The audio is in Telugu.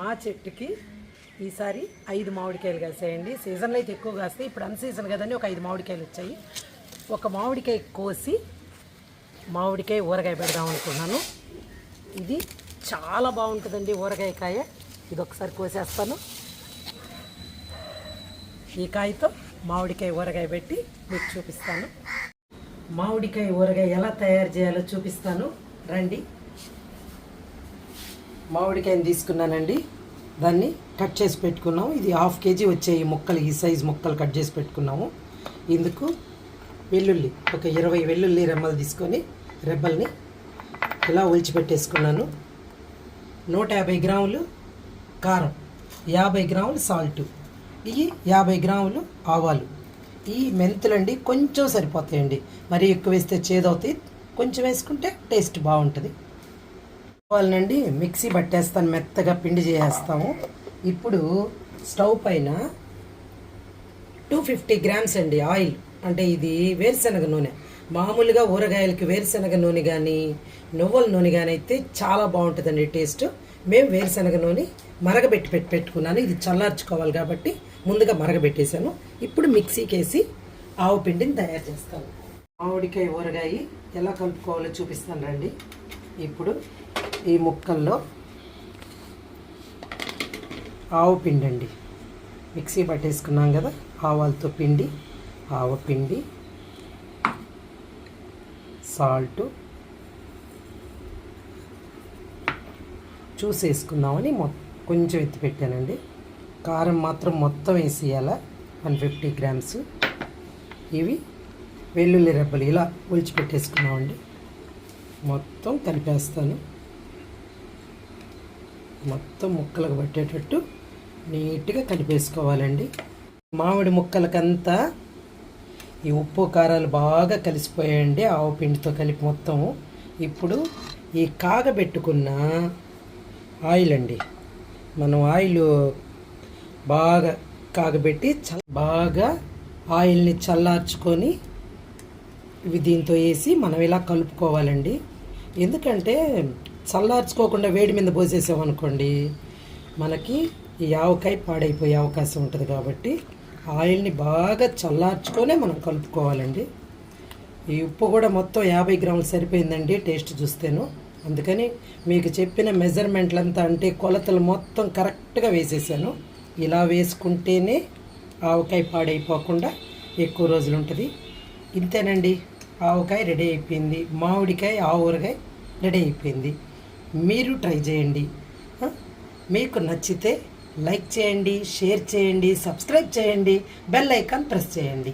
మా చెట్టుకి ఈసారి ఐదు మామిడికాయలు కాసాయండి. సీజన్లో అయితే ఎక్కువ కాస్తాయి. ఇప్పుడు అన్ సీజన్ కదండి ఒక ఐదు మామిడికాయలు వచ్చాయి. ఒక మామిడికాయ కోసి మామిడికాయ ఊరగాయ పెడదాం అనుకున్నాను. ఇది చాలా బాగుంటుందండి ఊరగాయ కాయ. ఇది ఒకసారి కోసేస్తాను. ఈ కాయతో మామిడికాయ ఊరగాయ పెట్టి మీకు చూపిస్తాను. మామిడికాయ ఊరగాయ ఎలా తయారు చేయాలో చూపిస్తాను. రండి. మామిడికాయని తీసుకున్నానండి. దాన్ని కట్ చేసి పెట్టుకున్నాము. ఇది హాఫ్ కేజీ వచ్చే ఈ ముక్కలు ఈ సైజ్ ముక్కలు కట్ చేసి పెట్టుకున్నాము. ఇందుకు వెల్లుల్లి ఒక ఇరవై వెల్లుల్లి రెమ్మలు తీసుకొని రెబ్బల్ని ఇలా ఒలిచిపెట్టేసుకున్నాను నూట యాభై గ్రాములు కారం యాభై గ్రాములు సాల్ట్ ఇవి యాభై గ్రాములు ఆవాలు. ఈ మెంతులండి కొంచెం సరిపోతాయండి. మరి ఎక్కువ వేస్తే చేదవుతాయి. కొంచెం వేసుకుంటే టేస్ట్ బాగుంటుంది. కావాలనండి మిక్సీ పట్టేస్తాను మెత్తగా పిండి చేసేస్తాము. ఇప్పుడు స్టవ్ పైన టూ ఫిఫ్టీ గ్రామ్స్ అండి ఆయిల్. అంటే ఇది వేరుశనగ నూనె. మామూలుగా ఊరగాయలకి వేరుశనగ నూనె కానీ నువ్వుల నూనె కానీ అయితే చాలా బాగుంటుందండి టేస్ట్. మేము వేరుశనగ నూనె మరగబెట్టి పెట్టి పెట్టుకున్నాను. ఇది చల్లార్చుకోవాలి కాబట్టి ముందుగా మరగబెట్టేశాను. ఇప్పుడు మిక్సీకి వేసి ఆవు పిండిని తయారు చేస్తాను. మామిడికాయ ఊరగాయ ఎలా కలుపుకోవాలో చూపిస్తాను రండి. ఇప్పుడు ఈ ముక్కల్లో ఆవు పిండి అండి మిక్సీ పట్టేసుకున్నాం కదా ఆవాలతో పిండి ఆవ పిండి సాల్ట్ చూసేసుకుందామని మొ కొంచెం ఎత్తి పెట్టానండి. కారం మాత్రం మొత్తం వేసేయాల వన్ ఫిఫ్టీ గ్రామ్స్. ఇవి వెల్లుల్లి రెబ్బలు ఇలా ఒలిచిపెట్టేసుకున్నామండి. మొత్తం కలిపేస్తాను. మొత్తం ముక్కలకు పట్టేటట్టు నీట్గా కలిపేసుకోవాలండి. మామిడి ముక్కలకంతా ఈ ఉప్పు కారాలు బాగా కలిసిపోయాయండి ఆవు పిండితో కలిపి మొత్తం ఇప్పుడు ఈ కాగబెట్టుకున్న ఆయిల్ అండి మనం ఆయిల్ బాగా కాగబెట్టి చ బాగా ఆయిల్ని చల్లార్చుకొని ఇవి దీంతో వేసి మనం ఇలా కలుపుకోవాలండి. ఎందుకంటే చల్లార్చుకోకుండా వేడి మీద పోసేసామనుకోండి మనకి ఈ ఆవకాయ పాడైపోయే అవకాశం ఉంటుంది కాబట్టి ఆయిల్ని బాగా చల్లార్చుకొనే మనం కలుపుకోవాలండి. ఈ ఉప్పు కూడా మొత్తం యాభై గ్రాములు సరిపోయిందండి టేస్ట్ చూస్తేను. అందుకని మీకు చెప్పిన మెజర్మెంట్లంతా అంటే కొలతలు మొత్తం కరెక్ట్గా వేసేసాను. ఇలా వేసుకుంటేనే ఆవకాయ పాడైపోకుండా ఎక్కువ రోజులు ఉంటుంది. ఇంతేనండి. ఆవకాయ రెడీ అయిపోయింది. మామిడికాయ ఆవూరకాయ రెడీ అయిపోయింది. మీరు ట్రై చేయండి. మీకు నచ్చితే లైక్ చేయండి షేర్ చేయండి సబ్స్క్రైబ్ చేయండి బెల్ ఐకాన్ ప్రెస్ చేయండి.